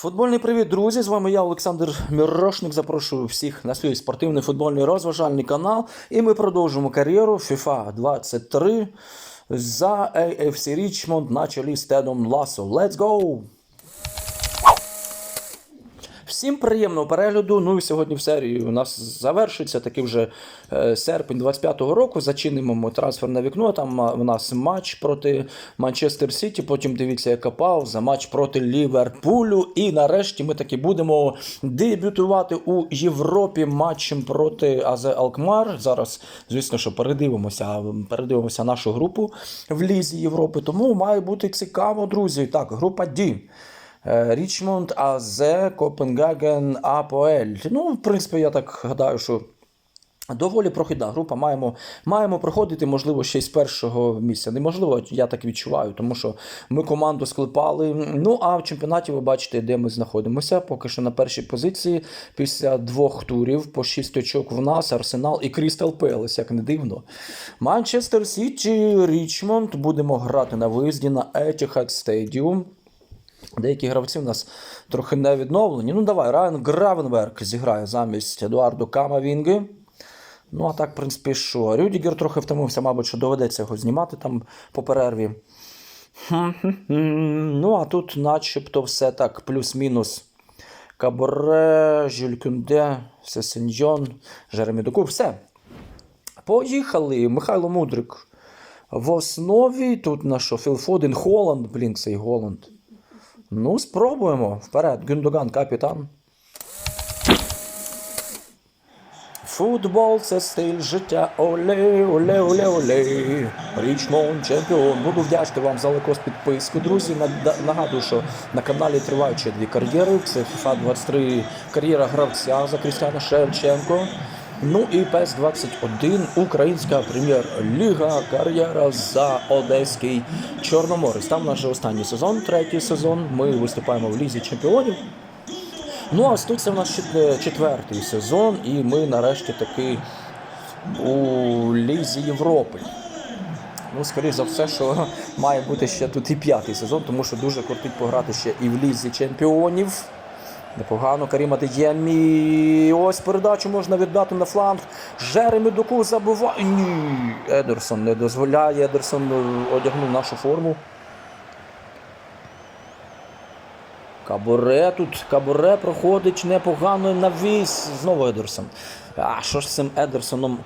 Футбольний привіт, друзі! З вами я, Олександр Мірошник. Запрошую всіх на свій спортивний футбольний розважальний канал. І ми продовжуємо кар'єру FIFA 23 за AFC Richmond на чолі з Тедом Ласо. Let's go! Всім приємного перегляду. Ну і сьогодні в серії у нас завершиться такий вже е, серпень 25-го року. Зачинимо ми трансферне вікно. Там у нас матч проти Манчестер Сіті. Потім дивіться, яка пауза, матч проти Ліверпулю. І нарешті ми таки будемо дебютувати у Європі матчем проти АЗ Алкмар. Зараз, звісно, що передивимося, передивимося нашу групу в Лізі Європи. Тому має бути цікаво, друзі. Так, група D. Е, Річмонд, АЗ, Копенгаген, АПОЕЛь. Ну, в принципі, я так гадаю, що доволі прохідна група. Маємо, маємо проходити, можливо, ще й з першого місця. Неможливо, я так відчуваю, тому що ми команду склепали. Ну, а в чемпіонаті ви бачите, де ми знаходимося. Поки що на першій позиції після двох турів по шість очок в нас, Арсенал і Крістал Пелес, як не дивно. Манчестер Сіті, Річмонд. Будемо грати на виїзді на Etihad Stadium. Деякі гравці в нас трохи не відновлені. Ну, давай, Райан Гравенберг зіграє замість Едуарду Камавінги. Ну, а так, в принципі, що? Рюдігер трохи втомився, мабуть, що доведеться його знімати там по перерві. Ну, а тут, начебто, все так, плюс-мінус. Каборе, Жюль Кюнде, Сесеньйон, Жеремі Доку. Все. Поїхали. Михайло Мудрик. В основі тут на що? Філ Фоден, Холланд, блін, цей Голланд. Ну, спробуємо. Вперед, Гюндоган, капітан. Футбол це стиль життя. Оле, оле, оле, оле. Річмонд чемпіон. Буду вдячний вам за лайкос підписку. Друзі, нагадую, що на каналі тривають дві кар'єри. Це FIFA 23 кар'єра гравця за Крістіана Шевченко. Ну і PES 21 Українська прем'єр-ліга кар'єра за Одеський Чорноморець. Там наш останній сезон, третій сезон. Ми виступаємо в лізі чемпіонів. Ну, а тут це в нас четвертий сезон, і ми нарешті таки у Лізі Європи. Ну, скоріше за все, що має бути ще тут і п'ятий сезон, тому що дуже кортить пограти ще і в Лізі чемпіонів. Непогано Каріма Деємі. Ось передачу можна віддати на фланг. Жеремі Доку забиває. Ні. Едерсон не дозволяє. Едерсон е, одягнув нашу форму. Кабуре тут, Кабуре проходить непогано навіс. Знову Едерсон. А що ж з цим Едерсоном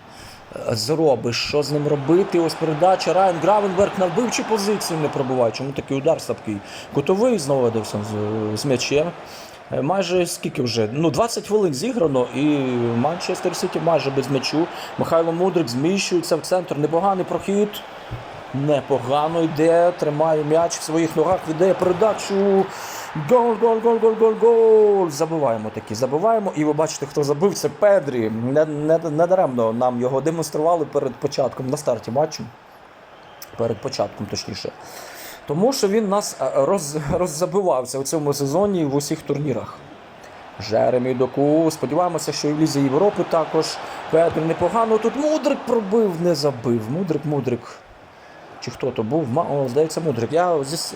е, зробиш? Що з ним робити? Ось передача. Райан Гравенберг на вбивчій позиції не пробуває. Чому такий удар слабкий? Кутовий знову Едерсон з, з м'ячем. Е, Майже скільки вже? Ну, 20 хвилин зіграно, і Манчестер Сіті майже без м'ячу. Михайло Мудрик зміщується в центр. Непоганий прохід. Непогано йде, тримає м'яч в своїх ногах, віддає передачу. Гол, гол, гол, гол, гол, гол. Забиваємо таки, забиваємо. І ви бачите, хто забив, це Педрі. Не, не, не нам його демонстрували перед початком на старті матчу. Перед початком, точніше. Тому що він нас е, роз, роззабивався у цьому сезоні в усіх турнірах. Жеремі Доку. Сподіваємося, що і в Лізі Європи також. Петрі непогано. Тут Мудрик пробив, не забив. Мудрик, Мудрик. Чи хто то був? О, здається, Мудрик. Я зі с-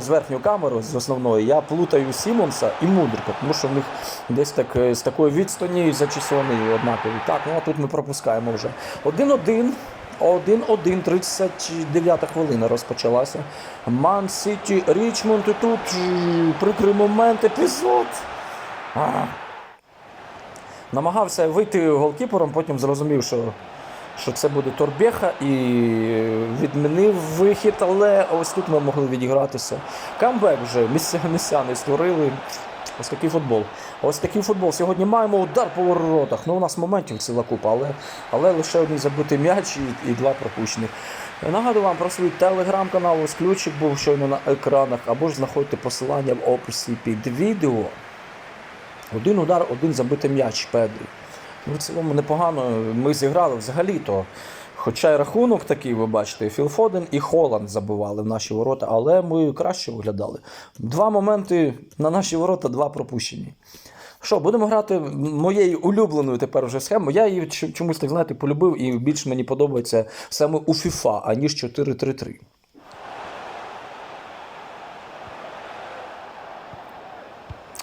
з верхньою камерою, з основної, я плутаю Сімонса і Мудрика, тому що в них десь так е, з такої відстані зачислені однакові. Так, ну а тут ми пропускаємо вже. 1-1. 1-1, 39 хвилина розпочалася. Ман Сіті, Річмонд і тут прикрий момент, епізод. А. Намагався вийти голкіпером, потім зрозумів, що, що це буде Торбеха і відмінив вихід, але ось тут ми могли відігратися. Камбек вже місця, місцяни створили. Ось такий футбол. Ось такий футбол. Сьогодні маємо удар по воротах. Ну, у нас моментів ціла купа, але, але лише один забитий м'яч і, і два пропущених. Нагадую вам про свій телеграм-канал, ось ключик був щойно на екранах, або ж знаходьте посилання в описі під відео. Один удар, один забитий м'яч Педрі. Ну, в цілому непогано ми зіграли взагалі-то. Хоча й рахунок такий, ви бачите, Філ Фоден і Холланд забивали в наші ворота, але ми краще виглядали. Два моменти на наші ворота, два пропущені. Що, будемо грати моєю улюбленою тепер вже схемою. Я її чомусь так знаєте, полюбив і більше мені подобається саме у FIFA, аніж 4-3-3.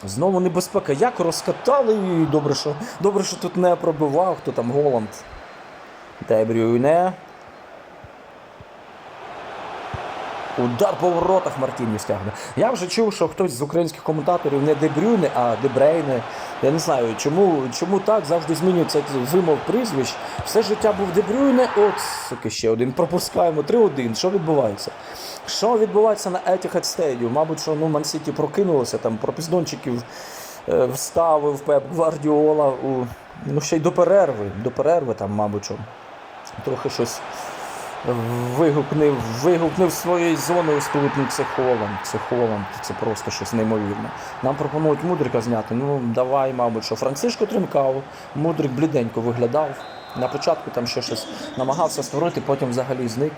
Знову небезпека. Як розкатали і добре, що добре, що тут не пробивав, хто там Голланд. Дебрюйне. Удар по воротах Мартіні стягне. Я вже чув, що хтось з українських коментаторів не Дебрюйне, а Дебрейне. Я не знаю, чому, чому так завжди змінюється вимов прізвищ. Все життя був Дебрюйне. От, суки, ще один. Пропускаємо 3-1. Що відбувається? Що відбувається на Etihad Stadium? Мабуть, що ну, Ман-Сіті прокинулося, там пропіздончиків е, вставив Пеп Гвардіола у, ну, ще й до перерви. До перерви там, мабуть, що трохи щось вигукнув, вигукнув своєю зоною ну це Холланд, це просто щось неймовірне. Нам пропонують Мудрика зняти. Ну давай, мабуть, що Францишко Тринкав, Мудрик бліденько виглядав. На початку там ще щось намагався створити, потім взагалі зник.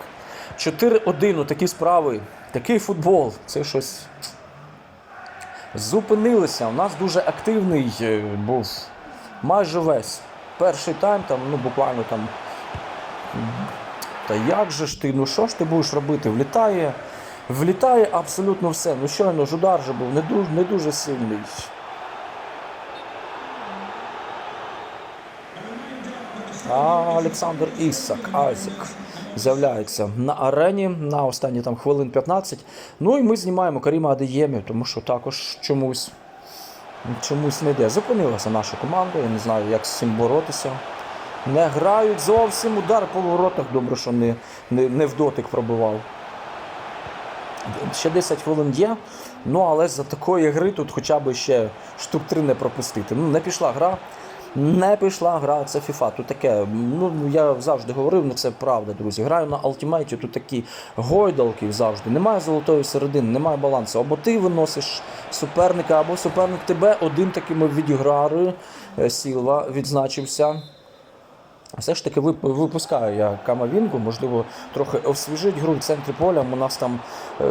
4-1, такі справи, такий футбол. Це щось. Зупинилися. У нас дуже активний е, був майже весь. Перший тайм, там, ну буквально там та як же ж ти? Ну що ж ти будеш робити? Влітає, влітає абсолютно все. Ну щойно ж удар же був не дуже, не дуже сильний. А Олександр Ісак, Айзек з'являється на арені на останні там хвилин 15. Ну і ми знімаємо Каріма Адеємі, тому що також чомусь, чомусь не йде. Зупинилася наша команда, я не знаю, як з цим боротися. Не грають зовсім удар по воротах. Добре, що не, не, не в дотик пробивав. Ще 10 хвилин є. Ну, але за такої гри тут хоча б ще штук 3 не пропустити. Ну, не пішла гра. Не пішла гра, це FIFA. Тут таке. Ну я завжди говорив, ну це правда, друзі. Граю на Ultimate, тут такі гойдалки завжди. Немає золотої середини, немає балансу. Або ти виносиш суперника, або суперник тебе один такими відіграли. Е, Сілва відзначився. Все ж таки випускаю я Камавінгу, можливо, трохи освіжить гру в центрі поля. У нас там е,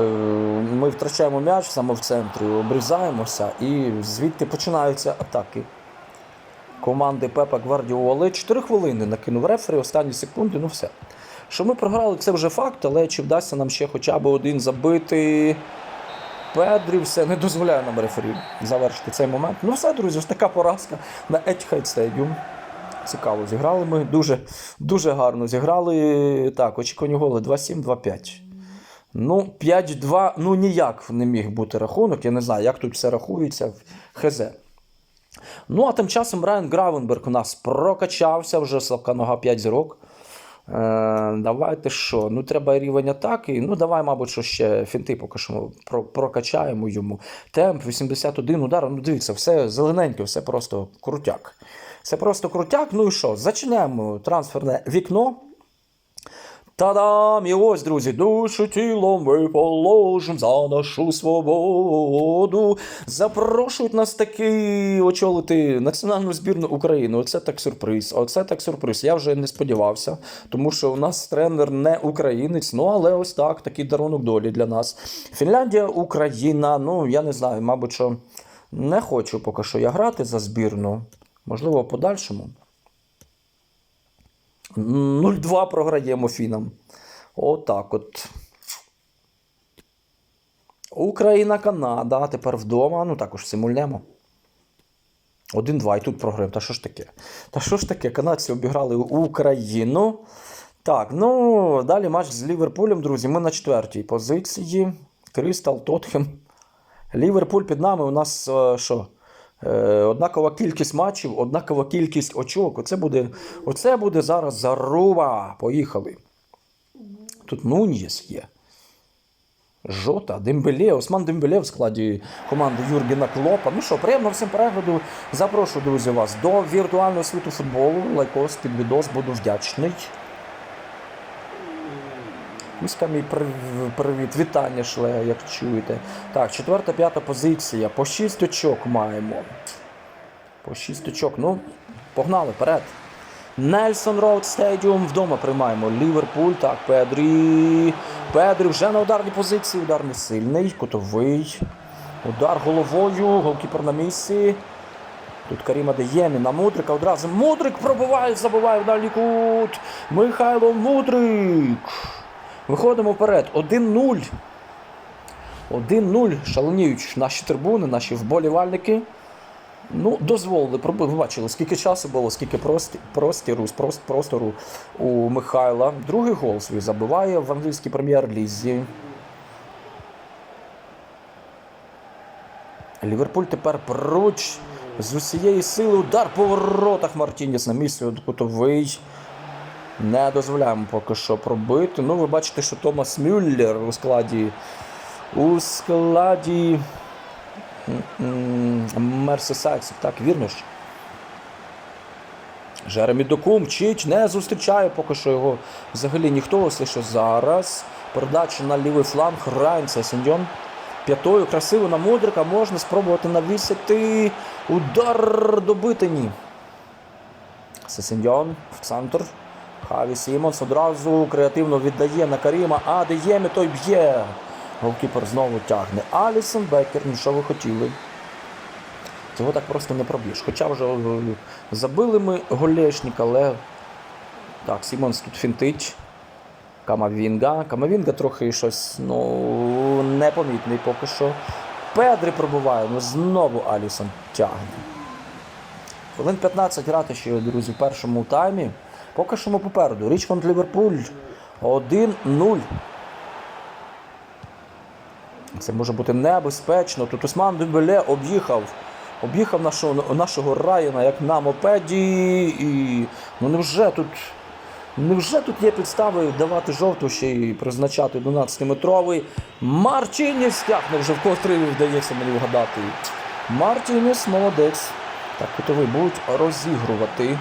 ми втрачаємо м'яч саме в центрі, обрізаємося і звідти починаються атаки. Команди Пепа Гвардіоли. 4 хвилини накинув рефері, останні секунди, ну все. Що ми програли, це вже факт, але чи вдасться нам ще хоча б один забити. Педрі все не дозволяє нам рефері завершити цей момент. Ну все, друзі, ось така поразка на Etihad Stadium. Цікаво, зіграли ми. Дуже, дуже гарно зіграли. Так, очікувані голи 2-7, 2-5. Ну, 5-2, ну ніяк не міг бути рахунок. Я не знаю, як тут все рахується. Хз. Ну, а тим часом Райан Гравенберг у нас прокачався, вже слабка нога 5 зірок. Е, давайте що? Ну, треба рівень атаки. Ну, давай, мабуть, що ще фінти поки що про- прокачаємо йому. Темп 81 удар. Ну, дивіться, все зелененьке, все просто крутяк. Це просто крутяк. Ну і що? Зачинаємо трансферне вікно. Та-дам! І ось, друзі, душу тілом ми положим за нашу свободу. Запрошують нас таки очолити національну збірну України. Оце так сюрприз. Оце так сюрприз. Я вже не сподівався, тому що у нас тренер не українець. Ну але ось так, такий дарунок долі для нас. Фінляндія, Україна. Ну я не знаю, мабуть, що не хочу поки що я грати за збірну. Можливо, подальшому. 0-2 програємо фінам. Отак от. Україна, Канада. Тепер вдома. Ну також симульнемо. 1-2 і тут програємо. Та що ж таке? Та що ж таке? Канадці обіграли Україну. Так, ну далі матч з Ліверпулем, друзі. Ми на четвертій позиції. Крістал, Тотхем. Ліверпуль під нами. У нас е, що? Е, однакова кількість матчів, однакова кількість очок. Оце буде, оце буде зараз заруба. Поїхали. Тут Нуньєс є. Жота, Дембеле, Осман Дембеле в складі команди Юргена Клопа. Ну що, приємно всім перегляду. Запрошую, друзі, вас до віртуального світу футболу. Лайкос під відос, буду вдячний. Міська мій привіт, вітання шле, як чуєте. Так, четверта, п'ята позиція. По 6 очок маємо. По 6 очок. Ну, погнали вперед. Нельсон Роуд Стедіум. Вдома приймаємо Ліверпуль. Так, Педрі. Педрі вже на ударній позиції. Удар не сильний, кутовий. Удар головою. Голкіпер на місці. Тут Каріма Деємі на Мудрика одразу. Мудрик пробиває, забиває в дальній кут. Михайло Мудрик. Виходимо вперед. 1-0. 1-0. Шаленіють наші трибуни, наші вболівальники. Ну, дозволили. Ви бачили, скільки часу було, скільки простіру, простору у Михайла. Другий гол свій забиває в англійській прем'єр-лізі. Ліверпуль тепер поруч. З усієї сили удар по воротах Мартініс на місці кутовий. Не дозволяємо поки що пробити. Ну, ви бачите, що Томас Мюллер у складі. У складі. Мерсесайців, так, вірно ж. Жеремі Доку мчить, не зустрічає поки що його взагалі ніхто. Ось лише зараз. Передача на лівий фланг. Райнце Сендьон. П'ятою красиво на Мудрика можна спробувати навісити. Удар добити ні. В центр. Хаві Сімонс одразу креативно віддає на Каріма. А Деємі той б'є. Голкіпер знову тягне. Алісон Бекер, ну що ви хотіли? Цього так просто не проб'єш. Хоча вже е, забили ми голешник, але. Так, Сімонс тут фінтить. Камавінга. Камавінга трохи щось ну, непомітний поки що. Педрі пробуває, ну знову Алісон тягне. Хвилин 15 грати ще, друзі, в першому таймі. Поки що ми попереду. Річмонд Ліверпуль 1-0. Це може бути небезпечно. Тут Усман Дембеле об'їхав. Об'їхав нашого, нашого Райана як на мопеді. І ну невже тут. Невже тут є підстави давати жовту ще й призначати 12-метровий? Мартініс стягне вже вкотре вдається мені вгадати. Мартініс молодець. Так, кутовий будуть розігрувати.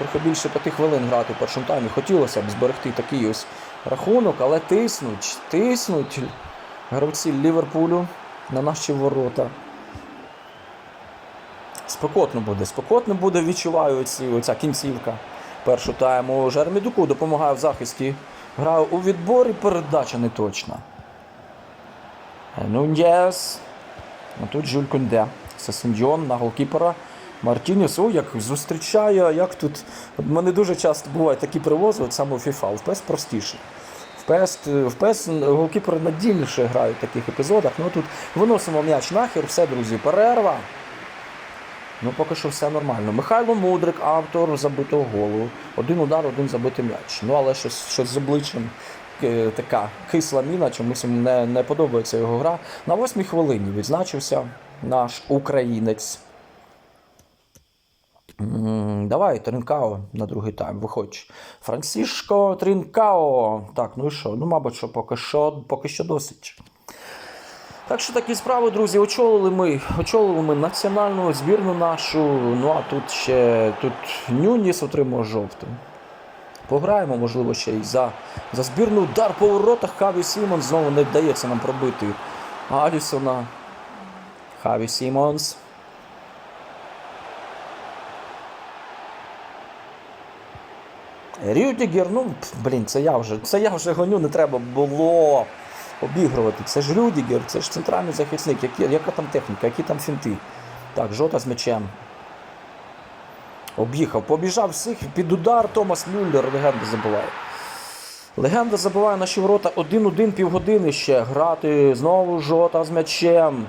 Трохи більше п'яти хвилин грати в першому таймі. Хотілося б зберегти такий ось рахунок, але тиснуть, тиснуть гравці Ліверпулю на наші ворота. Спекотно буде, спекотно буде, відчуваю оці, оця кінцівка першого тайму. Жеремі Дуку допомагає в захисті. Грає у відборі, передача не точна. Нуньєс. А тут Жюль Кунде. Сесеньйон на голкіпера. Мартініс, о, як зустрічає, як тут. Мене дуже часто бувають такі привози, саме у FIFA. В PES простіше. В PES, в PES голкіпери надільніше грають в таких епізодах. Ну тут виносимо м'яч нахер, все, друзі, перерва. Ну, поки що все нормально. Михайло Мудрик, автор забитого голу. Один удар, один забитий м'яч. Ну, але щось, щось з обличчям е, така кисла міна, чомусь не, не подобається його гра. На восьмій хвилині відзначився наш українець. Давай, Тринкао на другий тайм, виходь. Франсішко Тринкао. Так, ну і що? Ну, мабуть, що поки що, поки що досить. Так що такі справи, друзі, очолили ми, очолили ми національну збірну нашу. Ну а тут ще тут Нюніс отримав жовту. Пограємо, можливо, ще й за, за збірну удар по воротах. Хаві Сімонс знову не вдається нам пробити Алісона. Хаві Сімонс. Рюдігер, ну, блін, це я вже, це я вже гоню, не треба було обігрувати. Це ж Рюдігер, це ж центральний захисник. Які, яка там техніка, які там фінти? Так, жота з м'ячем. Об'їхав, побіжав всіх під удар Томас Мюллер, легенда забуває. Легенда забиває наші ворота 1-1 півгодини ще. Грати знову жота з м'ячем.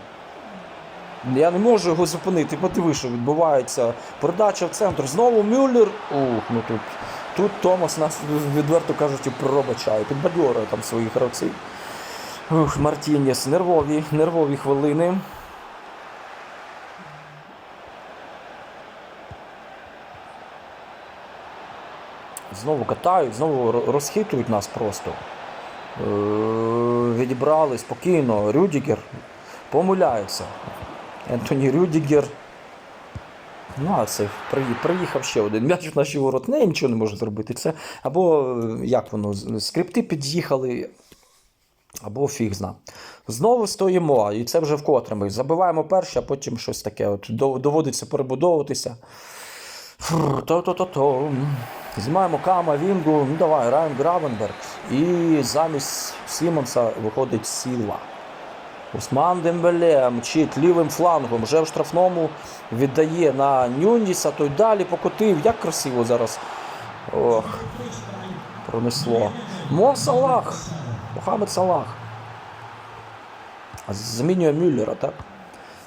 Я не можу його зупинити. Подиви, що відбувається. Передача в центр. Знову Мюллер. Ух, ну тут. Тут Томас нас відверто кажучи пробачає. Підбадьорює там своїх гравців. Мартінєс, нервові, нервові хвилини. Знову катають, знову розхитують нас просто. Е, Відібрали спокійно. Рюдігер помиляється. Ентоні Рюдігер. Ну, а це приїхав ще один м'яч в наші ворот. Не, нічого не може зробити. Це або е, як воно, скрипти під'їхали, або фіг зна. Знову стоїмо, і це вже вкотре ми забиваємо перше, а потім щось таке. От, доводиться перебудовуватися. То-то-то-то. Знімаємо Кама, Вінгу, ну давай, Райан Гравенберг. І замість Сімонса виходить Сілва. Усман Дембеле мчить лівим флангом, вже в штрафному віддає на Нюніса, той далі покотив. Як красиво зараз. Ох, пронесло. Мо Салах. Мохамед Салах. Замінює Мюллера, так?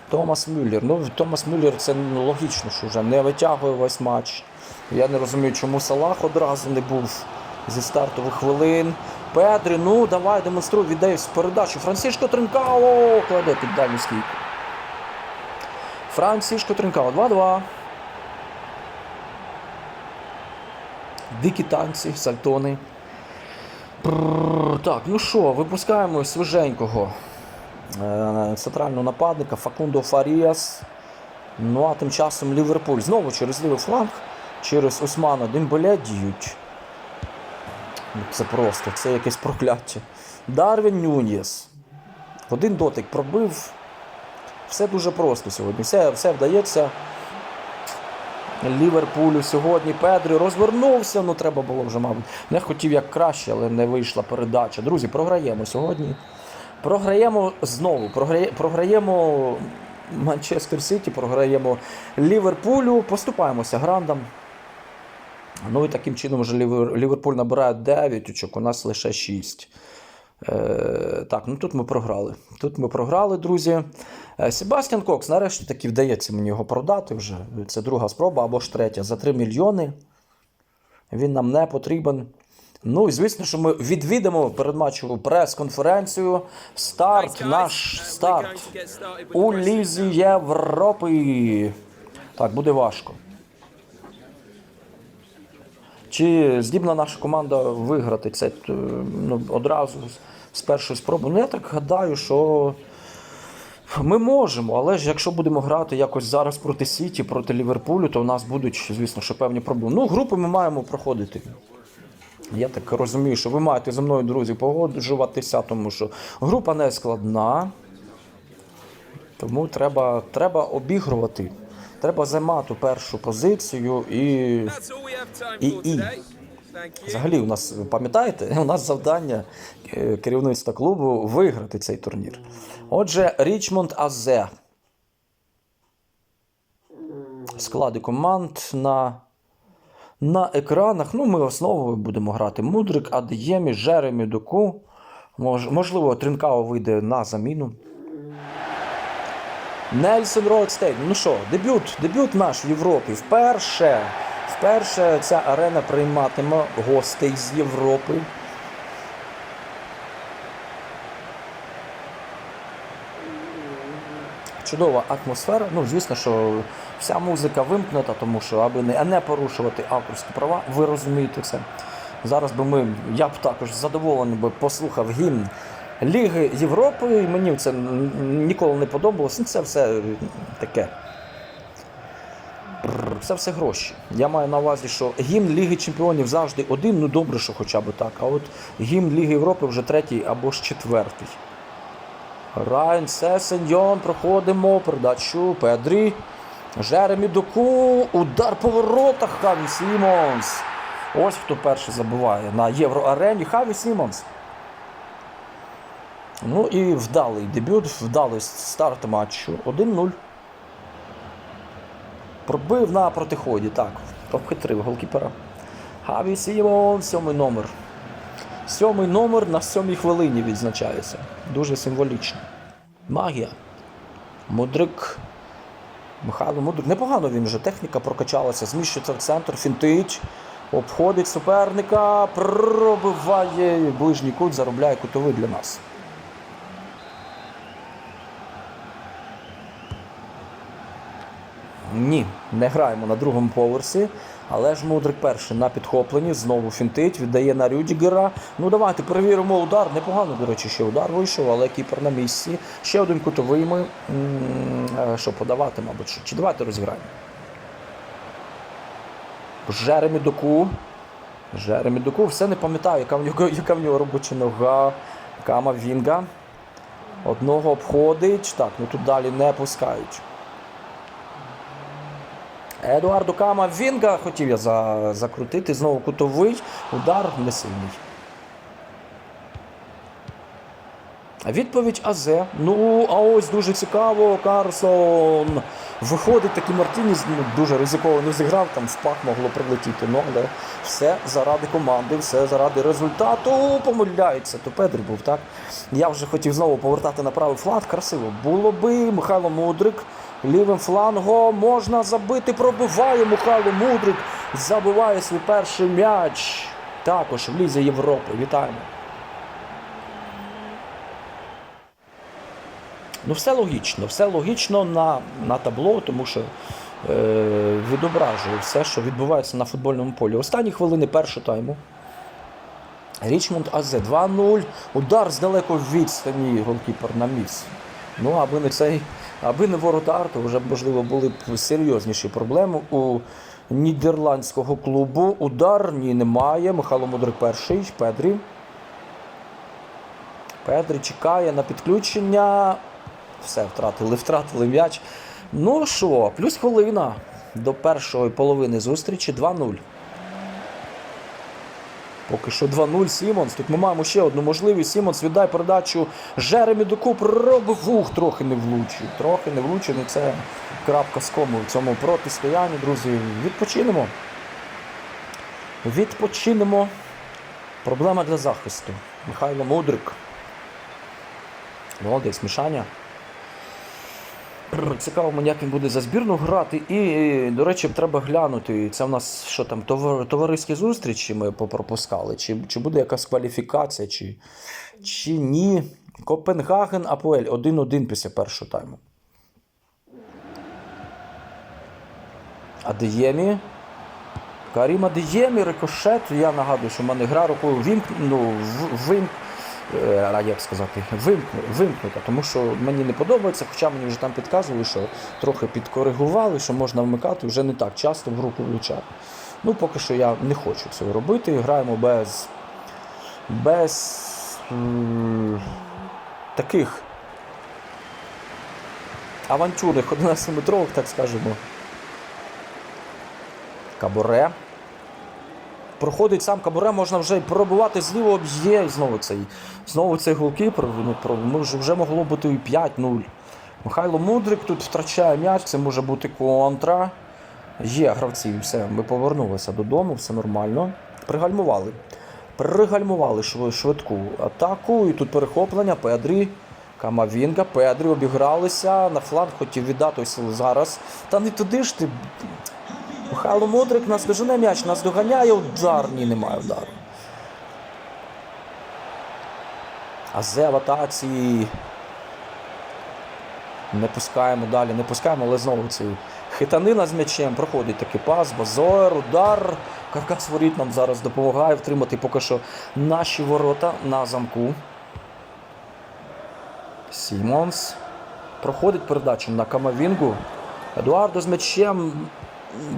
Томас Мюллер. Ну, Томас Мюллер це логічно, що вже не витягує весь матч. Я не розумію, чому Салах одразу не був зі стартових хвилин. Педрі, ну давай демонструй, віддай з передачу. Францишко Тринкао кладе під дальню стійку. Францишко Тринкао 2-2. Дикі танці, сальтони. Прррр, Так, ну що, випускаємо свіженького е, центрального нападника Факундо Фаріас. Ну а тим часом Ліверпуль знову через лівий фланг, через Османа Дембеля діють. Це просто, це якесь прокляття. Дарвін Нюнєс. В один дотик пробив. Все дуже просто сьогодні. Все, все вдається. Ліверпулю сьогодні Педрі розвернувся. Ну треба було вже, мабуть. Не хотів як краще, але не вийшла передача. Друзі, програємо сьогодні. Програємо знову. Програє, програємо Манчестер Сіті, програємо Ліверпулю, поступаємося грандам. Ну і таким чином вже Ліверпуль набирає 9 очок, у нас лише 6. Е, так, ну тут ми програли. Тут ми програли, друзі. Е, Себастьян Кокс, нарешті таки вдається мені його продати вже. Це друга спроба або ж третя. За 3 мільйони. Він нам не потрібен. Ну і звісно, що ми відвідимо передматчеву прес-конференцію. Старт, наш старт у Лізі Європи. Так, буде важко. Чи здібна наша команда виграти це е, ну, одразу з- першої спроби? Ну, я так гадаю, що ми можемо, але ж якщо будемо грати якось зараз проти Сіті, проти Ліверпулю, то у нас будуть, звісно, що певні проблеми. Ну, групи ми маємо проходити. Я так розумію, що ви маєте зі мною, друзі, погоджуватися, тому що група не складна. Тому треба, треба обігрувати. Треба займати першу позицію і. І, І-. Взагалі, у нас, пам'ятаєте, у нас завдання е, керівництва клубу виграти цей турнір. Отже, Річмонд Азе. Склади команд на, на екранах. Ну, ми основою будемо грати. Мудрик, Адеємі, Жеремі. Мож, можливо, Тринкао вийде на заміну. Нельсон Роудстейн. Ну що, дебют, дебют наш в Європі. Вперше. Вперше ця арена прийматиме гостей з Європи. Чудова атмосфера. Ну, звісно, що вся музика вимкнута, тому що аби не, не порушувати авторські права, ви розумієте це. Зараз би ми, я б також задоволений би послухав гімн Ліги Європи. І мені це ніколи не подобалося. Ну, Це все таке. Це все гроші. Я маю на увазі, що гімн Ліги Чемпіонів завжди один, ну добре, що хоча б так. А от гімн Ліги Європи вже третій або ж четвертий. Райан Сесеньон, проходимо передачу Педрі. Жеремі Доку. Удар по воротах Хаві Сімонс. Ось хто перший забиває на Євроарені. Хаві Сімонс. Ну і вдалий дебют, вдалий старт матчу. 1-0. Пробив на протиході, так. Обхитрив голкіпера. Хаві Сімон, сьомий номер. Сьомий номер на сьомій хвилині відзначається. Дуже символічно. Магія. Мудрик. Михайло Мудрик. Непогано він вже. Техніка прокачалася. Зміщується в центр, фінтить. Обходить суперника. Пробиває ближній кут, заробляє кутовий для нас. Ні, не граємо на другому поверсі. Але ж Мудрик перший на підхопленні, знову фінтить, віддає на Рюдігера. Ну давайте перевіримо удар. Непогано, до речі, ще удар вийшов, але кіпер на місці. Ще один кутовий ми. Е, Що подавати, мабуть, чи давайте розіграємо. Жеремі Доку. Жеремі Доку. Все не пам'ятаю, яка в нього, яка в нього робоча нога. Кама Вінга. Одного обходить. Так, ну тут далі не пускають. Едуардо Кама Вінга хотів я за, закрутити. Знову кутовий. Удар не сильний. Відповідь АЗ. Ну, а ось дуже цікаво. Карсон виходить такий Мартініс, ну, дуже ризиковано зіграв, там в пах могло прилетіти. Ну, але все заради команди, все заради результату. Помиляється. То Педрі був, так? Я вже хотів знову повертати на правий фланг. Красиво було би. Михайло Мудрик. Лівим флангом можна забити. Пробиває Михайло Мудрик. Забиває свій перший м'яч. Також в Лізі Європи. Вітаємо. Ну, все логічно, все логічно на, на табло, тому що е, відображує все, що відбувається на футбольному полі. Останні хвилини першого тайму. Річмонд АЗ 2-0. Удар з далеко відстані голкіпер на міс. Ну, аби не цей, аби не воротар, то вже можливо були б серйозніші проблеми у нідерландського клубу. Удар ні, немає. Михайло Мудрик перший, Педрі. Педрі чекає на підключення. Все, втратили, втратили м'яч. Ну що, плюс хвилина до першої половини зустрічі 2-0. Поки що 2-0 Сімонс. Тут ми маємо ще одну можливість. Сімонс віддай передачу Жеремі Доку пробив. Ух, трохи не влучив. Трохи не влучив. Ну це крапка з кому в цьому протистоянні, друзі. Відпочинемо. Відпочинемо. Проблема для захисту. Михайло Мудрик. Молодець мішання. Цікаво, як він буде за збірну грати. І, до речі, треба глянути. Це в нас що там, товариські зустрічі ми попропускали, чи, чи буде якась кваліфікація, чи, чи ні. Копенгаген Апуель 1-1 після першого тайму. Адеємі. Карім Адеємі, рикошет. Я нагадую, що в мене гра рукою вимк... ну, вимк... е, як сказати, вимкну, вимкнута, тому що мені не подобається, хоча мені вже там підказували, що трохи підкоригували, що можна вмикати вже не так часто в руку влучати. Ну, поки що я не хочу цього робити. Граємо без, без таких авантюрних 11-метрових, так скажемо. Каборе. Проходить сам Кабуре, можна вже пробувати зліво об'є. Знову цей знову цей голкіпер. Ну, про- може, вже могло бути і 5-0. Михайло Мудрик тут втрачає м'яч, це може бути контра. Є гравці, все, ми повернулися додому, все нормально. Пригальмували. Пригальмували швидку атаку. І тут перехоплення. Педрі. Камавінга, Педрі обігралися. На фланг хотів віддати ось зараз. Та не туди ж ти. Михайло Мудрик нас дожене м'яч, нас доганяє удар. Ні, немає удару. Азе в атаці. Не пускаємо далі, не пускаємо, але знову цей хитанина з м'ячем. Проходить такий пас, базор, удар. Каркас воріт нам зараз допомагає втримати поки що наші ворота на замку. Сімонс. Проходить передачу на Камавінгу. Едуардо з м'ячем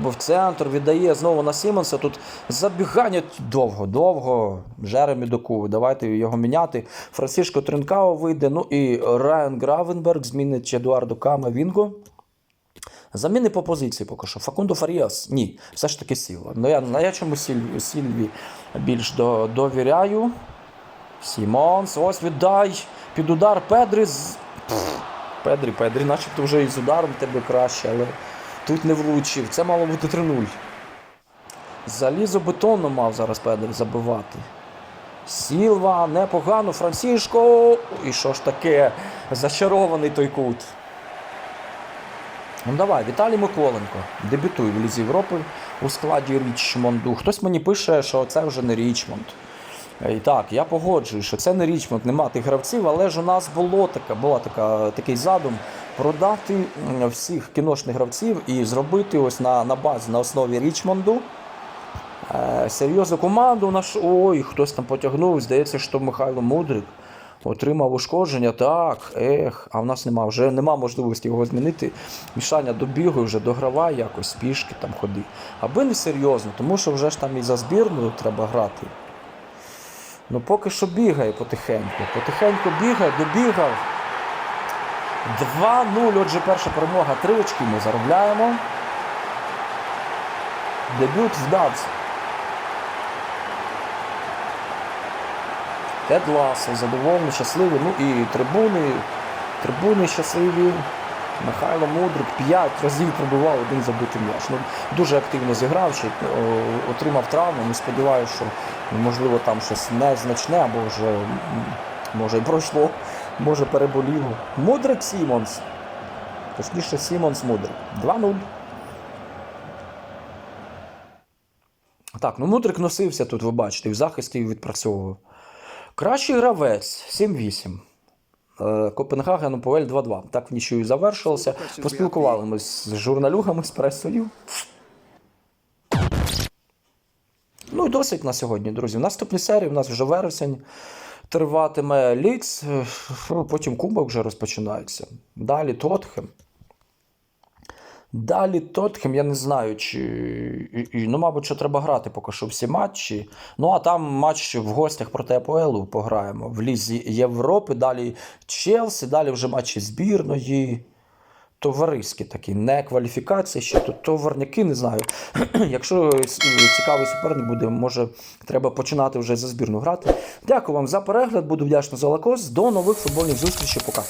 в центр віддає знову на Сімонса. Тут забігання довго, довго. Жеремі Доку. Давайте його міняти. Франсішко Тринкао вийде. Ну і Райан Гравенберг змінить Едуардо Камавінго. Заміни по позиції поки що. Факундо Фаріас. Ні, все ж таки Сілва. Ну я на я чому Сільві, Сільві більш до, довіряю. Сімонс, ось віддай. Під удар Педрі з. Педрі, Педрі, начебто вже і з ударом тебе краще, але тут не влучив. Це мало бути 3-0. Залізобетонно мав зараз Педрі забивати. Сілва, непогано, Франсішко. І що ж таке? Зачарований той кут. Ну давай, Віталій Миколенко. Дебютує в Лізі Європи у складі Річмонду. Хтось мені пише, що це вже не Річмонд. І так, я погоджую, що це не Річмонд, нема тих гравців, але ж у нас було така, була така, такий задум продати всіх кіношних гравців і зробити ось на, на базі на основі Річмонду. Е, серйозну команду наш. Ой, хтось там потягнув. Здається, що Михайло Мудрик отримав ушкодження. Так, ех, а в нас нема, вже нема можливості його змінити. Мішання добігу, вже догравай якось, пішки там ходи. Аби не серйозно, тому що вже ж там і за збірною треба грати. Ну поки що бігає потихеньку. Потихеньку бігає, добігав. 2-0. Отже, перша перемога. Три очки ми заробляємо. Дебют вдався. Тед Ласо задоволений, щасливий. Ну і трибуни, трибуни щасливі. Михайло Мудрик 5 разів пробивав один забитий м'яч. Ну, дуже активно зіграв, ще, отримав травму. Ну, сподіваюся, що можливо там щось незначне, або вже може і пройшло, може переболіло. Мудрик Сімонс. Точніше, Сімонс Мудрик. 2-0. Так, ну Мудрик носився тут, ви бачите, і в захисті і відпрацьовував. Кращий гравець 7-8. Е, Копенгаген УПЛ 2-2. Так в нічию завершилося. Поспілкувалися з журналюгами з пресою. Ну і досить на сьогодні, друзі. В наступній серії у нас вже вересень. Триватиме Ліц, е, потім Кубок вже розпочинається. Далі Тотхем. Далі Тотхем, я не знаю, чи. Ну, мабуть, що треба грати поки що всі матчі. Ну, а там матч в гостях проти АПЛ пограємо. В Лізі Європи, далі Челсі, далі вже матчі збірної. Товариські такі, не кваліфікації, ще тут товарняки, не знаю. Якщо цікавий суперник буде, може треба починати вже за збірну грати. Дякую вам за перегляд, буду вдячний за лакос. До нових футбольних зустрічей. Пока.